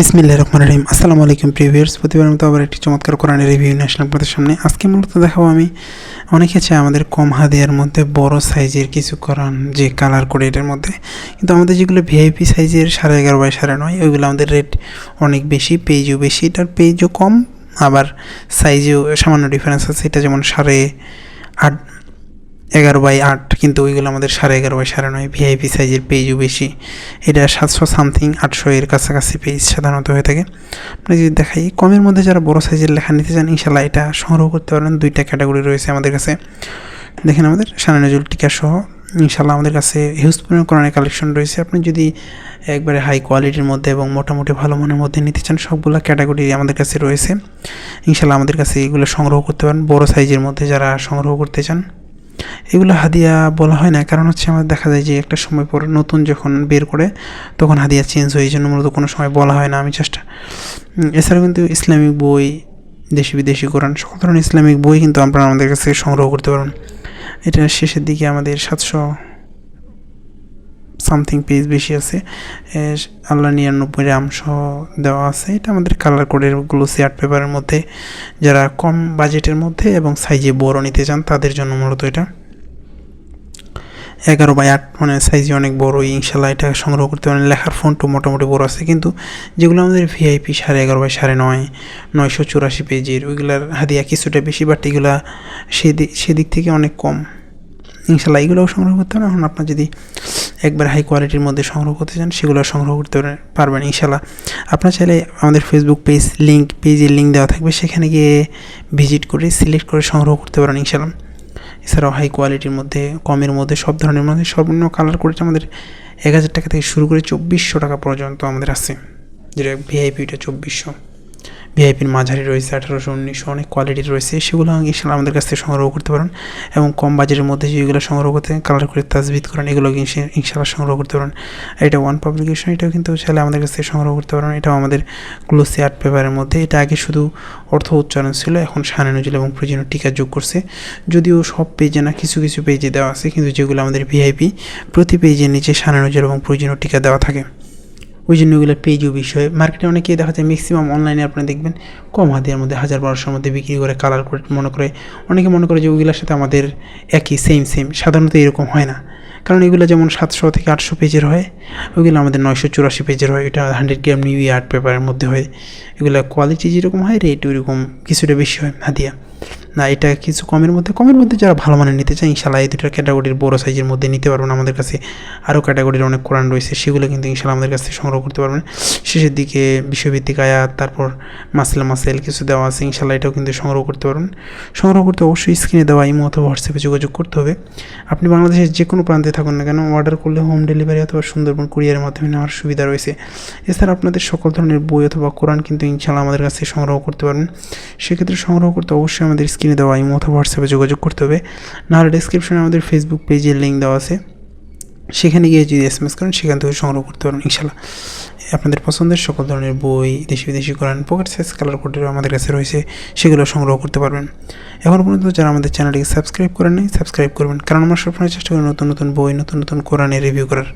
বিসমিল্লাহ রহমান রহিম। আসসালামু আলাইকুম প্রিভিয়ার্স প্রতিবার মতো আবার একটি চমৎকার কোরআনের রিভিউ নিয়ে আসলাম আপনাদের সামনে। আজকে মূলত দেখাবো আমি, অনেকে চায় আমাদের কম হাদিয়ার মধ্যে বড় সাইজের কিছু কোরআন, যে কালার করে এটার মধ্যে। কিন্তু আমাদের যেগুলো ভিআইপি সাইজের সাড়ে এগারো বাই সাড়ে নয়, ওইগুলো আমাদের রেট অনেক বেশি, পেজও বেশি। এটার পেজও কম, আবার সাইজেও সামান্য ডিফারেন্স আছে। এটা যেমন সাড়ে আট এগারো বাই আট, কিন্তু ওইগুলো আমাদের সাড়ে এগারো বাই সাড়ে নয় ভিআইপি সাইজের পেজও বেশি। এটা সাতশো সামথিং আটশো এর কাছাকাছি পেজ সাধারণত হয়ে থাকে। আপনি যদি দেখাই, কমের মধ্যে যারা বড় সাইজের লেখা নিতে চান ইনশাল্লাহ এটা সংগ্রহ করতে পারেন। দুইটা ক্যাটাগরি রয়েছে আমাদের কাছে। দেখেন আমাদের সানা নজরুল টিকা সহ ইনশাল্লাহ আমাদের কাছে হিউজ পরিমাণ কোরআনের কালেকশন রয়েছে। আপনি যদি একবারে হাই কোয়ালিটির মধ্যে এবং মোটামুটি ভালো মানের মধ্যে নিতে চান, সবগুলো ক্যাটাগরি আমাদের কাছে রয়েছে। ইনশাল্লাহ আমাদের কাছে এগুলো সংগ্রহ করতে পারেন। বড় সাইজের মধ্যে যারা সংগ্রহ করতে চান এগুলো হাদিয়া বলা হয় না। কারণ হচ্ছে আমার দেখা যায় যে একটা সময় পর নতুন যখন বের করে, তখন হাদিয়া চেঞ্জ হয়ে জন্য মূলত কোনো সময় বলা হয় না আমি চেষ্টা। এছাড়াও কিন্তু ইসলামিক বই, দেশি বিদেশি কোরআন, সকল ধরনের ইসলামিক বই কিন্তু আপনারা আমাদের কাছ থেকে সংগ্রহ করতে পারেন এটা শেষের দিকে আমাদের সাতশো সামথিং পেজ বেশি আছে। আল্লাহ নিরানব্বই রাম সহ দেওয়া আছে। এটা আমাদের কালার কোডের গ্লোসি আর্ট পেপারের মধ্যে, যারা কম বাজেটের মধ্যে এবং সাইজে বড় নিতে চান, তাদের জন্য মূলত এটা। এগারো বাই আট মানে সাইজে অনেক বড় ইনশাল্লাহ এটা সংগ্রহ করতে পারেন। লেখার ফোনটাও মোটামুটি বড় আছে, কিন্তু যেগুলো আমাদের ভিআইপি সাড়ে এগারো বাই সাড়ে নয়, নয়শো চুরাশি পেজের, ওইগুলার হাদিয়া কিছুটা বেশি বাট এগুলা সেদিক সেদিক থেকে অনেক কম। ইনশাল্লাহ এগুলোও সংগ্রহ করতে পারেন। এখন আপনার যদি একবার হাই কোয়ালিটির মধ্যে সংগ্রহ করতে চান, সেগুলো সংগ্রহ করতে পারবেন ইনশাল্লাহ। আপনার চাইলে আমাদের ফেসবুক পেজ লিঙ্ক পেজের লিঙ্ক দেওয়া থাকবে, সেখানে গিয়ে ভিজিট করে সিলেক্ট করে সংগ্রহ করতে পারেন ইনশাল্লাহ। এছাড়াও হাই কোয়ালিটির মধ্যে, কমের মধ্যে, সব ধরনের মধ্যে সর্বনিম্ন কালার করেছে আমাদের এক হাজার টাকা থেকে শুরু করে চব্বিশশো টাকা পর্যন্ত আমাদের আছে। যেটা ভিআইপিটা চব্বিশশো। ভিআইপির মাঝারি রয়েছে আঠারোশো, উনিশশো, অনেক কোয়ালিটির রয়েছে। সেগুলো ইনশাল্লাহ আমাদের কাছ থেকে সংগ্রহ করতে পারেন এবং কম বাজেটের মধ্যে যেগুলো সংগ্রহ করতে কালার করে তাজবিদ করেন, এগুলো ইনশা- ইনশাল্লাহ সংগ্রহ করতে পারেন। এটা ওয়ান পাবলিকেশন এটাও কিন্তু চাইলে আমাদের কাছ থেকে সংগ্রহ করতে পারেন। এটাও আমাদের গ্লোসি আর্ট পেপারের মধ্যে। এটা আগে শুধু অর্থ উচ্চারণ ছিল, এখন শানে নজরুল এবং প্রয়োজনীয় টিকা যোগ করছে। যদিও সব পেজে না, কিছু কিছু পেজে দেওয়া আছে, কিন্তু যেগুলো আমাদের ভিআইপি প্রতি পেজের নিচে শানে নজরুল এবং প্রয়োজনীয় টিকা দেওয়া থাকে। ওই জন্য ওইগুলো পেজও বিষয় মার্কেটে অনেকেই দেখা যায় ম্যাক্সিমাম অনলাইনে আপনি দেখবেন, কম হাতিয়ার মধ্যে, হাজার বারোশোর মধ্যে বিক্রি করে কালার করে মনে করে। অনেকে মনে করে যে ওইগুলোর সাথে আমাদের একই সেম সেম সাধারণত এরকম হয় না। কারণ এগুলো যেমন সাতশো থেকে আটশো পেজের হয়, ওইগুলো আমাদের নয়শো চুরাশি পেজের হয়। এটা হান্ড্রেড গ্রাম নিউ আর্ট পেপারের মধ্যে হয়। এগুলো কোয়ালিটি যেরকম হয় রেট ওইরকম কিছুটা বেশি হয় হাদিয়া না, এটা কিছু কমের মধ্যে কমের মধ্যে যারা ভালো মানের নিতে চায়, ইনশাল্লাহ এই দুটো ক্যাটাগরির বড় সাইজের মধ্যে নিতে পারবেন। আমাদের কাছে আরও ক্যাটাগরির অনেক কোরআন রয়েছে, সেগুলো কিন্তু ইনশাল্লাহ আমাদের কাছে সংগ্রহ করতে পারবেন। শেষের দিকে বিষয়ভিত্তিক আয়াত, তারপর মাসেল মাসেল কিছু দেওয়া আছে, ইনশাল্লাহ এটাও কিন্তু সংগ্রহ করতে পারবেন। সংগ্রহ করতে অবশ্যই স্ক্রিনে দেওয়া এই মতো হোয়াটসঅ্যাপে যোগাযোগ করতে হবে। আপনি বাংলাদেশের যে কোনো প্রান্তে থাকুন না কেন অর্ডার করলে হোম ডেলিভারি অথবা সুন্দরবন কুরিয়ারের মাধ্যমে নেওয়ার সুবিধা রয়েছে। এছাড়া আপনাদের সকল ধরনের বই অথবা কোরআন কিন্তু ইনশাল্লাহ আমাদের কাছে সংগ্রহ করতে পারবেন। সেক্ষেত্রে সংগ্রহ করতে অবশ্যই আমাদের স্ক্রিনে দেওয়া এই মতো হোয়াটসঅ্যাপে যোগাযোগ করতে হবে। নাহলে ডিসক্রিপশনে আমাদের ফেসবুক পেজের লিঙ্ক দেওয়া আছে। সেখানে গিয়ে যদি এস এম এস করেন, সেখান থেকে সংগ্রহ করতে পারেন ইনশাল্লাহ আপনাদের পছন্দের সকল ধরনের বই দেশি বিদেশি কোরআন পকেট সাইজ কালার কোডেরও আমাদের কাছে রয়েছে, সেগুলো সংগ্রহ করতে পারবেন। এখন পর্যন্ত যারা আমাদের চ্যানেলটিকে সাবস্ক্রাইব করেন নাই সাবস্ক্রাইব করবেন, কারণ আমরা সবসময় চেষ্টা করি নতুন নতুন বই, নতুন নতুন কোরআনের রিভিউ করার।